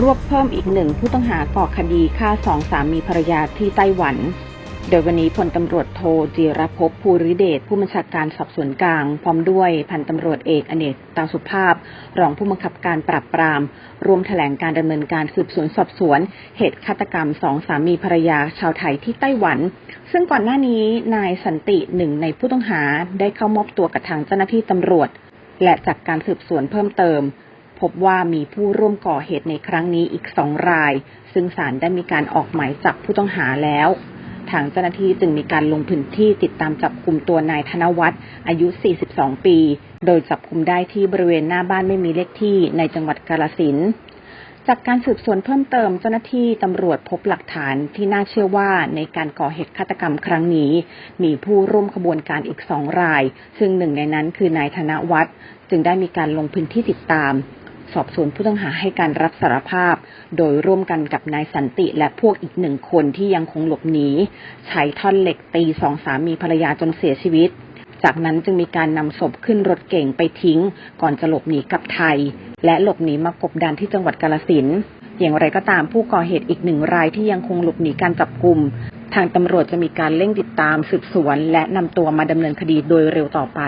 รวบเพิ่มอีกหนึ่งผู้ต้องหาก่อคดีฆ่าสองสามีภรรยาที่ไต้หวัน โดยวันนี้พลตำรวจโทจีรภพภูริเดชผู้บัญชาการสอบสวนกลาง พร้อมด้วยพันตำรวจเอกอเนกตาสุภาพ รองผู้บังคับการปราบปราม รวมแถลงการดำเนินการสืบสวนสอบสวน เหตุฆาตกรรมสองสามีภรรยาชาวไทยที่ไต้หวัน ซึ่งก่อนหน้านี้นายสันติหนึ่งในผู้ต้องหาได้เข้ามอบตัวกับทางเจ้าหน้าที่ตำรวจ และจากการสืบสวนเพิ่มเติม พบว่ามีผู้ร่วมก่อเหตุในครั้งนี้อีกสองราย ซึ่งศาลได้มีการออกหมายจับผู้ต้องหาแล้ว ทางเจ้าหน้าที่จึงมีการลงพื้นที่ติดตามจับกลุ่มตัวนายธนวัฒน์อายุ 42 ปี โดยจับกลุ่มได้ที่บริเวณหน้าบ้านไม่มีเลขที่ในจังหวัดกาลสินจากการสืบสวนเพิ่มเติมเจ้าหน้าที่ตำรวจพบหลักฐานที่น่าเชื่อว่าในการก่อเหตุฆาตกรรมครั้งนี้ มีผู้ร่วมขบวนการอีกสองราย ซึ่งหนึ่งในนั้นคือนายธนวัฒน์จึงได้มีการลงพื้นที่ติดตาม สอบสวนผู้ต้องหาให้การรับสารภาพ โดยร่วมกันกับนายสันติและพวกอีกหนึ่งคนที่ยังคงหลบหนีใช้ท่อนเหล็กตีสองสามีภรรยาจนเสียชีวิต จากนั้นจึงมีการนำศพขึ้นรถเก่งไปทิ้ง ก่อนจะหลบหนีกลับไทย และหลบหนีมากบดานที่จังหวัดกาลสินอย่างไรก็ตามผู้ก่อเหตุอีกหนึ่งรายที่ยังคงหลบหนีการจับกลุ่มทางตำรวจจะมีการเร่งติดตามสืบสวน และนำตัวมาดำเนินคดีโดยเร็วต่อไป